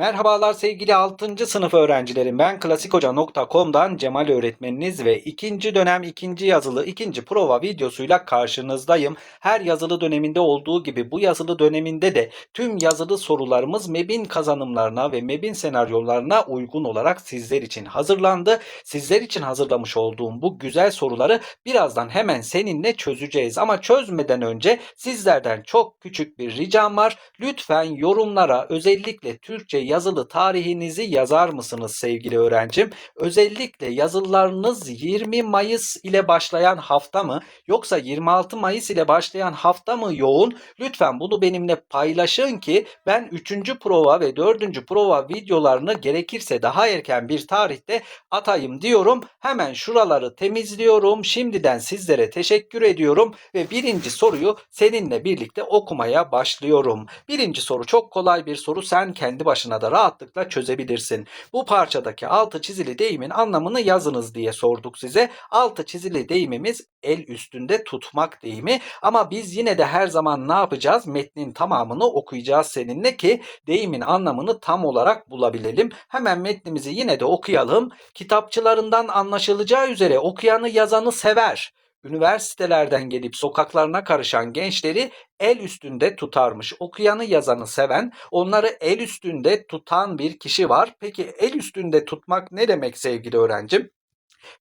Merhabalar sevgili 6. sınıf öğrencilerim. Ben klasikhoca.com'dan Cemal öğretmeniniz ve ikinci dönem ikinci yazılı ikinci prova videosuyla karşınızdayım. Her yazılı döneminde olduğu gibi bu yazılı döneminde de tüm yazılı sorularımız MEB'in kazanımlarına ve MEB'in senaryolarına uygun olarak sizler için hazırlandı. Sizler için hazırlamış olduğum bu güzel soruları birazdan hemen seninle çözeceğiz. Ama çözmeden önce sizlerden çok küçük bir ricam var. Lütfen yorumlara özellikle Türkçe yazılı tarihinizi yazar mısınız sevgili öğrencim? Özellikle yazılarınız 20 Mayıs ile başlayan hafta mı yoksa 26 Mayıs ile başlayan hafta mı yoğun? Lütfen bunu benimle paylaşın ki ben 3. prova ve 4. prova videolarını gerekirse daha erken bir tarihte atayım diyorum. Hemen şuraları temizliyorum. Şimdiden sizlere teşekkür ediyorum ve birinci soruyu seninle birlikte okumaya başlıyorum. Birinci soru çok kolay bir soru. Sen kendi başına da rahatlıkla çözebilirsin. Bu parçadaki altı çizili deyimin anlamını yazınız diye sorduk size. Altı çizili deyimimiz el üstünde tutmak deyimi ama biz yine de her zaman ne yapacağız? Metnin tamamını okuyacağız seninle ki deyimin anlamını tam olarak bulabilelim. Hemen metnimizi yine de okuyalım. Kitapçılarından anlaşılacağı üzere okuyanı yazanı sever üniversitelerden gelip sokaklarına karışan gençleri el üstünde tutarmış. Okuyanı yazanı seven, onları el üstünde tutan bir kişi var. Peki el üstünde tutmak ne demek sevgili öğrencim?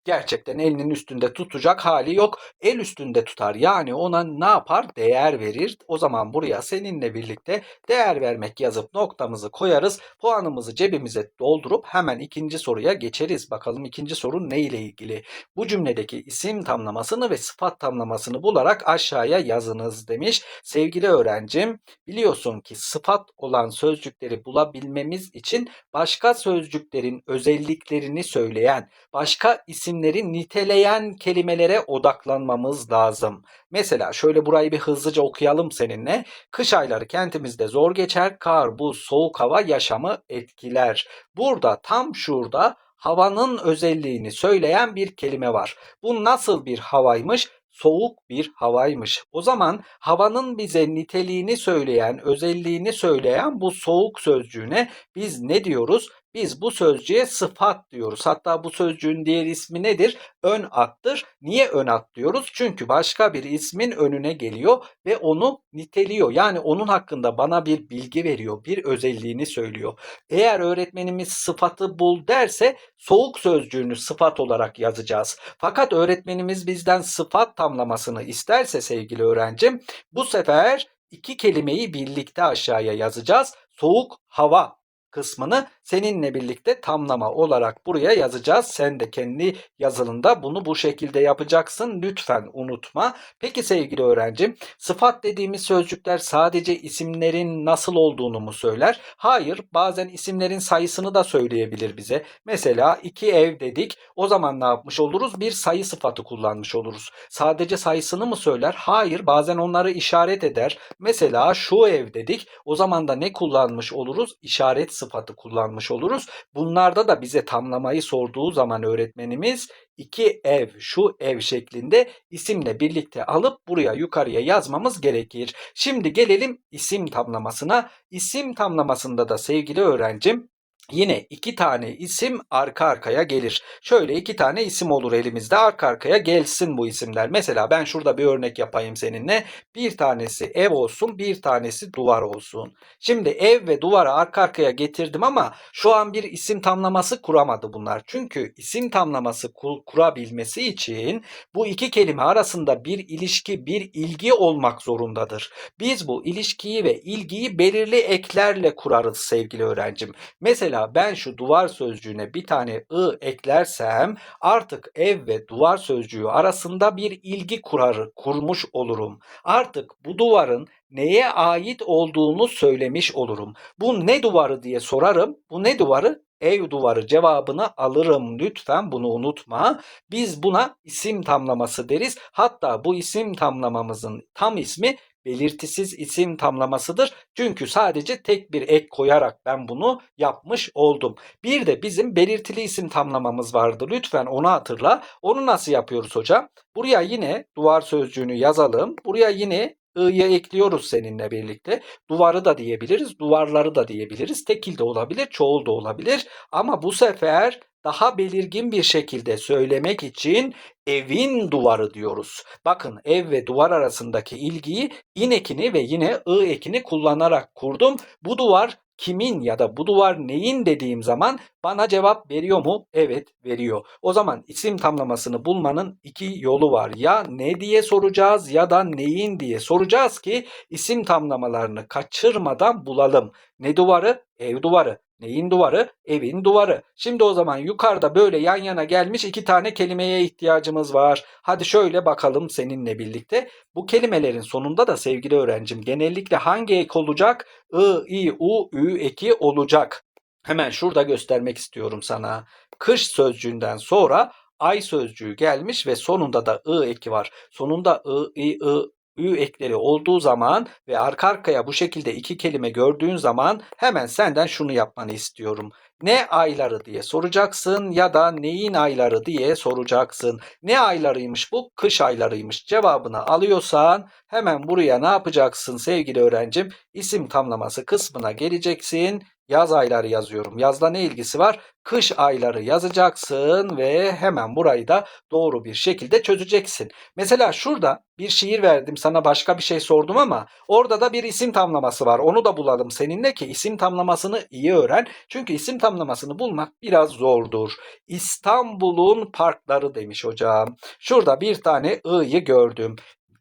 Gerçekten elinin üstünde tutacak hali yok. El üstünde tutar. Yani ona ne yapar? Değer verir. O zaman buraya seninle birlikte değer vermek yazıp noktamızı koyarız. Puanımızı cebimize doldurup hemen ikinci soruya geçeriz. Bakalım ikinci soru ne ile ilgili? Bu cümledeki isim tamlamasını ve sıfat tamlamasını bularak aşağıya yazınız demiş. Sevgili öğrencim biliyorsun ki sıfat olan sözcükleri bulabilmemiz için başka sözcüklerin özelliklerini söyleyen, başka isimleri niteleyen kelimelere odaklanmamız lazım. Mesela şöyle burayı bir hızlıca okuyalım seninle. Kış ayları kentimizde zor geçer. Kar, buz, soğuk hava yaşamı etkiler. Burada tam şurada havanın özelliğini söyleyen bir kelime var. Bu nasıl bir havaymış? soğuk bir havaymış. O zaman havanın bize niteliğini söyleyen, özelliğini söyleyen bu soğuk sözcüğüne biz ne diyoruz? Biz bu sözcüğe sıfat diyoruz. Hatta bu sözcüğün diğer ismi nedir? Ön attır. Niye ön at diyoruz? Çünkü başka bir ismin önüne geliyor ve onu niteliyor. Yani onun hakkında bana bir bilgi veriyor, bir özelliğini söylüyor. Eğer öğretmenimiz sıfatı bul derse soğuk sözcüğünü sıfat olarak yazacağız. Fakat öğretmenimiz bizden sıfat tamlamasını isterse sevgili öğrencim bu sefer iki kelimeyi birlikte aşağıya yazacağız. Soğuk hava kısmını seninle birlikte tamlama olarak buraya yazacağız. Sen de kendi yazılında bunu bu şekilde yapacaksın. Lütfen unutma. Peki sevgili öğrencim, sıfat dediğimiz sözcükler sadece isimlerin nasıl olduğunu mu söyler? Hayır, bazen isimlerin sayısını da söyleyebilir bize. Mesela iki ev dedik. O zaman ne yapmış oluruz? Bir sayı sıfatı kullanmış oluruz. Sadece sayısını mı söyler? Hayır, bazen onları işaret eder. Mesela şu ev dedik. O zaman da ne kullanmış oluruz? İşaret sıfatı kullanmış oluruz. Bunlarda da bize tamlamayı sorduğu zaman öğretmenimiz iki ev, şu ev şeklinde isimle birlikte alıp buraya yukarıya yazmamız gerekir. Şimdi gelelim isim tamlamasına. İsim tamlamasında da sevgili öğrencim Yine iki tane isim arka arkaya gelir. Şöyle iki tane isim olur elimizde arka arkaya gelsin bu isimler. Mesela ben şurada bir örnek yapayım seninle. Bir tanesi ev olsun bir tanesi duvar olsun. Şimdi ev ve duvarı arka arkaya getirdim ama şu an bir isim tamlaması kuramadı bunlar. Çünkü isim tamlaması kurabilmesi için bu iki kelime arasında bir ilişki bir ilgi olmak zorundadır. Biz bu ilişkiyi ve ilgiyi belirli eklerle kurarız sevgili öğrencim. Mesela Mesela ben şu duvar sözcüğüne bir tane ı eklersem artık ev ve duvar sözcüğü arasında bir ilgi kurarı kurmuş olurum. Artık bu duvarın neye ait olduğunu söylemiş olurum. Bu ne duvarı diye sorarım. Bu ne duvarı? Ev duvarı cevabını alırım lütfen bunu unutma. Biz buna isim tamlaması deriz. Hatta bu isim tamlamamızın tam ismi belirtisiz isim tamlamasıdır. Çünkü sadece tek bir ek koyarak ben bunu yapmış oldum. Bir de bizim belirtili isim tamlamamız vardı. Lütfen onu hatırla. Onu nasıl yapıyoruz hocam? Buraya yine duvar sözcüğünü yazalım. Buraya yine ı'yı ekliyoruz seninle birlikte. Duvarı da diyebiliriz, duvarları da diyebiliriz. Tekil de olabilir, çoğul da olabilir. Ama bu sefer daha belirgin bir şekilde söylemek için evin duvarı diyoruz. Bakın ev ve duvar arasındaki ilgiyi in ekini ve yine ı ekini kullanarak kurdum. Bu duvar kimin ya da bu duvar neyin dediğim zaman bana cevap veriyor mu? Evet veriyor. O zaman isim tamlamasını bulmanın iki yolu var. Ya ne diye soracağız ya da neyin diye soracağız ki isim tamlamalarını kaçırmadan bulalım. Ne duvarı? Ev duvarı. Neyin duvarı? Evin duvarı. Şimdi o zaman yukarıda böyle yan yana gelmiş iki tane kelimeye ihtiyacımız var. Hadi şöyle bakalım seninle birlikte. Bu kelimelerin sonunda da sevgili öğrencim genellikle hangi ek olacak? I, i, u, ü eki olacak. Hemen şurada göstermek istiyorum sana. Kış sözcüğünden sonra ay sözcüğü gelmiş ve sonunda da ı eki var. Sonunda ı, i, ı, ü ekleri olduğu zaman ve arka arkaya bu şekilde iki kelime gördüğün zaman hemen senden şunu yapmanı istiyorum. Ne ayları diye soracaksın ya da neyin ayları diye soracaksın. Ne aylarıymış bu? Kış aylarıymış. Cevabını alıyorsan hemen buraya ne yapacaksın sevgili öğrencim? İsim tamlaması kısmına geleceksin. Yaz ayları yazıyorum. Yazda ne ilgisi var? Kış ayları yazacaksın ve hemen burayı da doğru bir şekilde çözeceksin. Mesela şurada bir şiir verdim sana başka bir şey sordum ama orada da bir isim tamlaması var. Onu da bulalım seninle ki isim tamlamasını iyi öğren. Çünkü isim tamlamasını bulmak biraz zordur. İstanbul'un parkları demiş hocam. Şurada bir tane ı'yı gördüm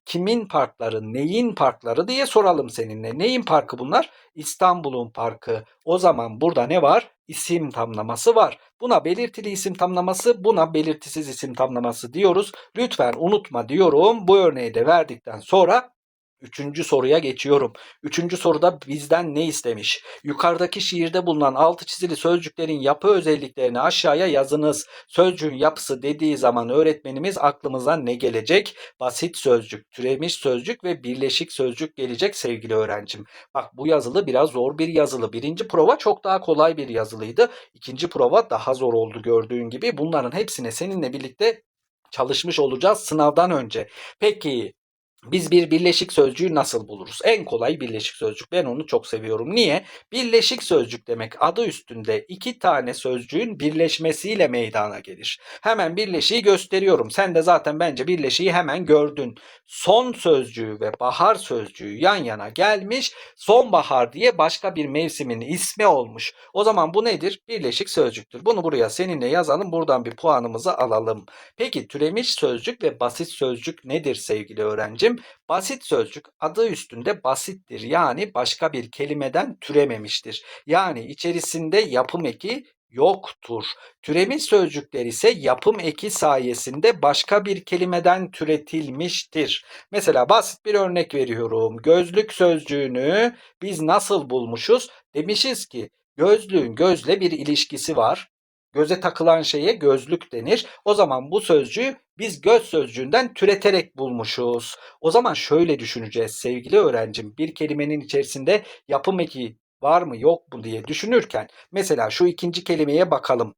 kimin parkları, neyin parkları diye soralım seninle. Neyin parkı bunlar? İstanbul'un parkı. O zaman burada ne var? İsim tamlaması var. Buna belirtili isim tamlaması, buna belirtisiz isim tamlaması diyoruz. Lütfen unutma diyorum. Bu örneği de verdikten sonra Üçüncü soruya geçiyorum. Üçüncü soruda bizden ne istemiş? Yukarıdaki şiirde bulunan altı çizili sözcüklerin yapı özelliklerini aşağıya yazınız. Sözcüğün yapısı dediği zaman öğretmenimiz aklımıza ne gelecek? Basit sözcük, türemiş sözcük ve birleşik sözcük gelecek sevgili öğrencim. Bak bu yazılı biraz zor bir yazılı. Birinci prova çok daha kolay bir yazılıydı. İkinci prova daha zor oldu gördüğün gibi. Bunların hepsine seninle birlikte çalışmış olacağız sınavdan önce. Peki biz bir birleşik sözcüğü nasıl buluruz? En kolay birleşik sözcük. Ben onu çok seviyorum. Niye? Birleşik sözcük demek adı üstünde iki tane sözcüğün birleşmesiyle meydana gelir. Hemen birleşiği gösteriyorum. Sen de zaten bence birleşiği hemen gördün. Son sözcüğü ve bahar sözcüğü yan yana gelmiş. Sonbahar diye başka bir mevsimin ismi olmuş. O zaman bu nedir? Birleşik sözcüktür. Bunu buraya seninle yazalım. Buradan bir puanımızı alalım. Peki türemiş sözcük ve basit sözcük nedir sevgili öğrenci? Basit sözcük adı üstünde basittir. Yani başka bir kelimeden türememiştir. Yani içerisinde yapım eki yoktur. Türemiş sözcükler ise yapım eki sayesinde başka bir kelimeden türetilmiştir. Mesela basit bir örnek veriyorum. Gözlük sözcüğünü biz nasıl bulmuşuz? Demişiz ki gözlüğün gözle bir ilişkisi var. Göze takılan şeye gözlük denir. O zaman bu sözcüğü biz göz sözcüğünden türeterek bulmuşuz. O zaman şöyle düşüneceğiz sevgili öğrencim. Bir kelimenin içerisinde yapım eki var mı yok mu diye düşünürken mesela şu ikinci kelimeye bakalım.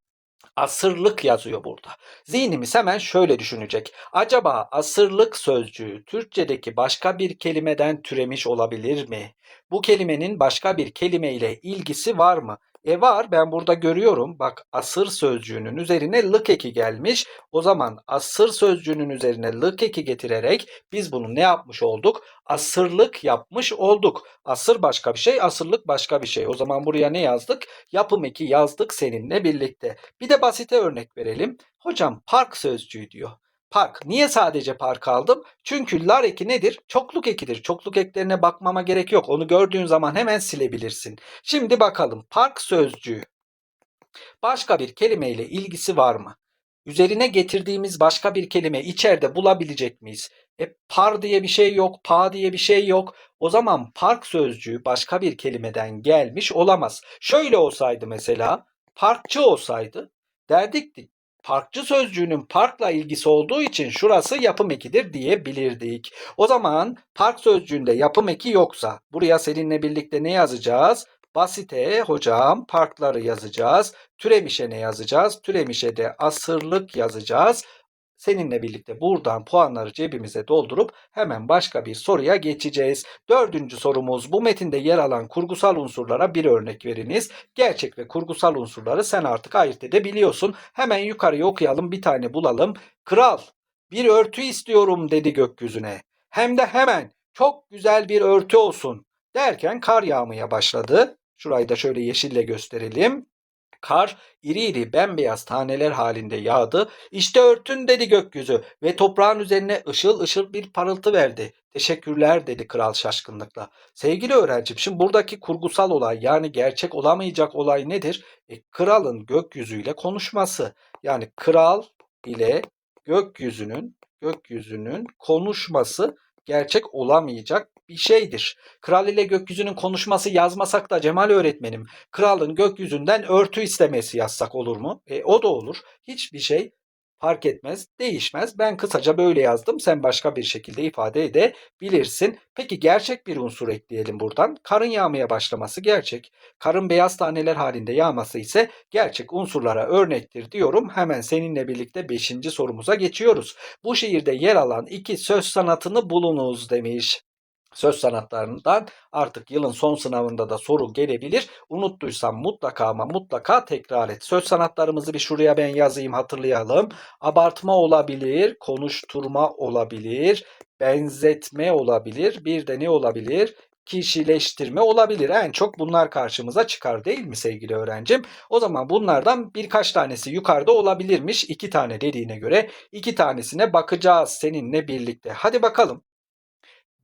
Asırlık yazıyor burada. Zihnimiz hemen şöyle düşünecek. Acaba asırlık sözcüğü Türkçedeki başka bir kelimeden türemiş olabilir mi? Bu kelimenin başka bir kelime ile ilgisi var mı? E var ben burada görüyorum. Bak asır sözcüğünün üzerine lık eki gelmiş. O zaman asır sözcüğünün üzerine lık eki getirerek biz bunu ne yapmış olduk? Asırlık yapmış olduk. Asır başka bir şey, asırlık başka bir şey. O zaman buraya ne yazdık? Yapım eki yazdık seninle birlikte. Bir de basite örnek verelim. Hocam park sözcüğü diyor. Park. Niye sadece park aldım? Çünkü lar eki nedir? Çokluk ekidir. Çokluk eklerine bakmama gerek yok. Onu gördüğün zaman hemen silebilirsin. Şimdi bakalım. Park sözcüğü. Başka bir kelimeyle ilgisi var mı? Üzerine getirdiğimiz başka bir kelime içeride bulabilecek miyiz? E par diye bir şey yok, pa diye bir şey yok. O zaman park sözcüğü başka bir kelimeden gelmiş olamaz. Şöyle olsaydı mesela, parkçı olsaydı derdik parkçı sözcüğünün parkla ilgisi olduğu için şurası yapım ekidir diyebilirdik. O zaman park sözcüğünde yapım eki yoksa buraya seninle birlikte ne yazacağız? Basite hocam parkları yazacağız. Türemişe ne yazacağız? Türemişe de asırlık yazacağız. Seninle birlikte buradan puanları cebimize doldurup hemen başka bir soruya geçeceğiz. Dördüncü sorumuz bu metinde yer alan kurgusal unsurlara bir örnek veriniz. Gerçek ve kurgusal unsurları sen artık ayırt edebiliyorsun. Hemen yukarıya okuyalım bir tane bulalım. Kral bir örtü istiyorum dedi gökyüzüne. Hem de hemen çok güzel bir örtü olsun derken kar yağmaya başladı. Şurayı da şöyle yeşille gösterelim. Kar iri iri bembeyaz taneler halinde yağdı. İşte örtün dedi gökyüzü ve toprağın üzerine ışıl ışıl bir parıltı verdi. Teşekkürler dedi kral şaşkınlıkla. Sevgili öğrencim şimdi buradaki kurgusal olay yani gerçek olamayacak olay nedir? E, kralın gökyüzüyle konuşması. Yani kral ile gökyüzünün gökyüzünün konuşması gerçek olamayacak bir şeydir. Kral ile gökyüzünün konuşması yazmasak da Cemal öğretmenim kralın gökyüzünden örtü istemesi yazsak olur mu? E, o da olur. Hiçbir şey fark etmez, değişmez. Ben kısaca böyle yazdım. Sen başka bir şekilde ifade edebilirsin. Peki gerçek bir unsur ekleyelim buradan. Karın yağmaya başlaması gerçek. Karın beyaz taneler halinde yağması ise gerçek unsurlara örnektir diyorum. Hemen seninle birlikte 5. sorumuza geçiyoruz. Bu şiirde yer alan iki söz sanatını bulunuz demiş söz sanatlarından artık yılın son sınavında da soru gelebilir. Unuttuysan mutlaka ama mutlaka tekrar et. Söz sanatlarımızı bir şuraya ben yazayım hatırlayalım. Abartma olabilir, konuşturma olabilir, benzetme olabilir, bir de ne olabilir? kişileştirme olabilir. En çok bunlar karşımıza çıkar değil mi sevgili öğrencim? O zaman bunlardan birkaç tanesi yukarıda olabilirmiş. İki tane dediğine göre iki tanesine bakacağız seninle birlikte. Hadi bakalım.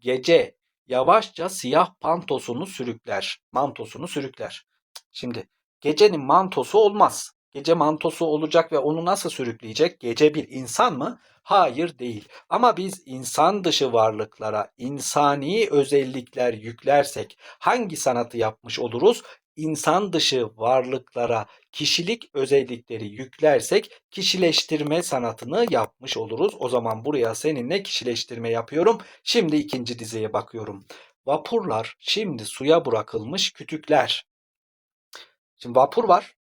Gece yavaşça siyah pantosunu sürükler. Mantosunu sürükler. Şimdi gecenin mantosu olmaz. Gece mantosu olacak ve onu nasıl sürükleyecek? Gece bir insan mı? Hayır değil. Ama biz insan dışı varlıklara insani özellikler yüklersek hangi sanatı yapmış oluruz? İnsan dışı varlıklara kişilik özellikleri yüklersek kişileştirme sanatını yapmış oluruz. O zaman buraya seninle kişileştirme yapıyorum. Şimdi ikinci dizeye bakıyorum. Vapurlar şimdi suya bırakılmış kütükler. Şimdi vapur var.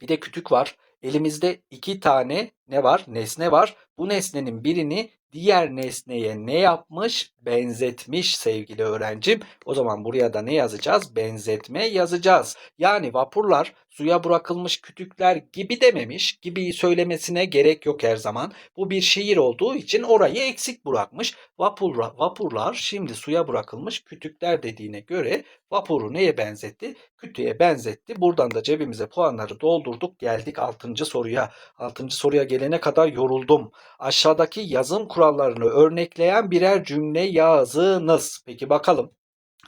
Bir de kütük var. Elimizde iki tane ne var? Nesne var. Bu nesnenin birini diğer nesneye ne yapmış? Benzetmiş sevgili öğrencim. O zaman buraya da ne yazacağız? Benzetme yazacağız. Yani vapurlar suya bırakılmış kütükler gibi dememiş. Gibi söylemesine gerek yok her zaman. Bu bir şiir olduğu için orayı eksik bırakmış. Vapurlar, vapurlar şimdi suya bırakılmış kütükler dediğine göre vapuru neye benzetti? Kütüğe benzetti. Buradan da cebimize puanları doldurduk. Geldik 6. soruya. 6. soruya gelene kadar yoruldum. Aşağıdaki yazım kurallarını örnekleyen birer cümle yazınız. Peki bakalım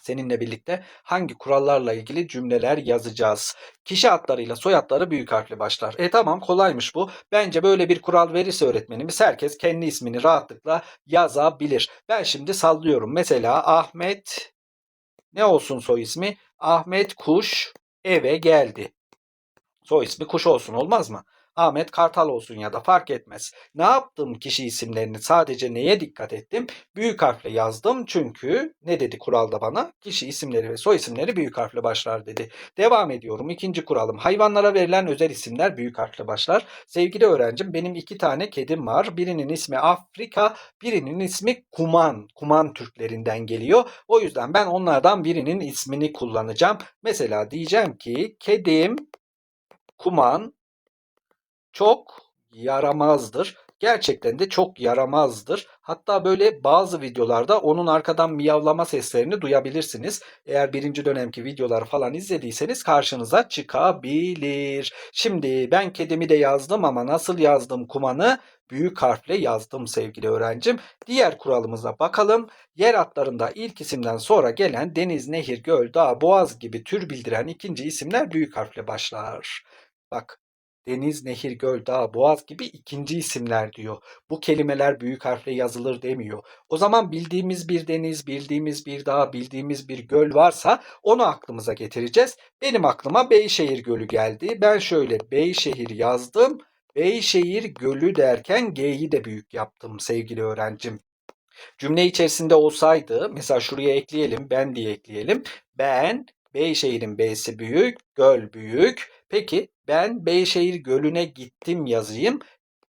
seninle birlikte hangi kurallarla ilgili cümleler yazacağız? Kişi adlarıyla soyadları büyük harfle başlar. E tamam kolaymış bu. Bence böyle bir kural verirse öğretmenimiz herkes kendi ismini rahatlıkla yazabilir. Ben şimdi sallıyorum. Mesela Ahmet ne olsun soy ismi? Ahmet Kuş eve geldi. Soy ismi Kuş olsun olmaz mı? Ahmet Kartal olsun ya da fark etmez. Ne yaptım kişi isimlerini sadece neye dikkat ettim? Büyük harfle yazdım çünkü ne dedi kuralda bana? Kişi isimleri ve soy isimleri büyük harfle başlar dedi. Devam ediyorum. İkinci kuralım. Hayvanlara verilen özel isimler büyük harfle başlar. Sevgili öğrencim benim iki tane kedim var. Birinin ismi Afrika, birinin ismi Kuman. Kuman Türklerinden geliyor. O yüzden ben onlardan birinin ismini kullanacağım. Mesela diyeceğim ki kedim Kuman çok yaramazdır. Gerçekten de çok yaramazdır. Hatta böyle bazı videolarda onun arkadan miyavlama seslerini duyabilirsiniz. Eğer birinci dönemki videolar falan izlediyseniz karşınıza çıkabilir. Şimdi ben kedimi de yazdım ama nasıl yazdım kumanı? Büyük harfle yazdım sevgili öğrencim. Diğer kuralımıza bakalım. Yer adlarında ilk isimden sonra gelen deniz, nehir, göl, dağ, boğaz gibi tür bildiren ikinci isimler büyük harfle başlar. Bak deniz, nehir, göl, dağ, boğaz gibi ikinci isimler diyor. Bu kelimeler büyük harfle yazılır demiyor. O zaman bildiğimiz bir deniz, bildiğimiz bir dağ, bildiğimiz bir göl varsa onu aklımıza getireceğiz. Benim aklıma Beyşehir Gölü geldi. Ben şöyle Beyşehir yazdım. Beyşehir Gölü derken G'yi de büyük yaptım sevgili öğrencim. Cümle içerisinde olsaydı mesela şuraya ekleyelim ben diye ekleyelim. Ben Beyşehir'in B'si büyük, göl büyük. Peki ben Beyşehir Gölü'ne gittim yazayım.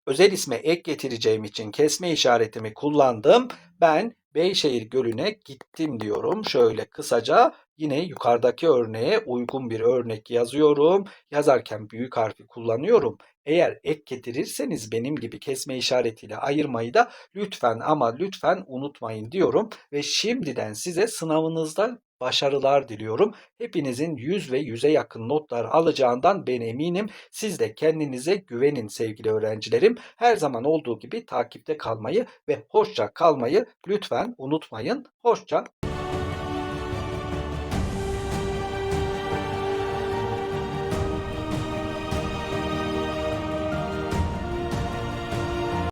Özel isme ek getireceğim için kesme işaretimi kullandım. Ben Beyşehir Gölü'ne gittim diyorum. Şöyle kısaca yine yukarıdaki örneğe uygun bir örnek yazıyorum. Yazarken büyük harfi kullanıyorum. Eğer ek getirirseniz benim gibi kesme işaretiyle ayırmayı da lütfen ama lütfen unutmayın diyorum. Ve şimdiden size sınavınızda başarılar diliyorum. Hepinizin 100 ve 100'e yakın notlar alacağından ben eminim. Siz de kendinize güvenin sevgili öğrencilerim. Her zaman olduğu gibi takipte kalmayı ve hoşça kalmayı lütfen unutmayın. Hoşça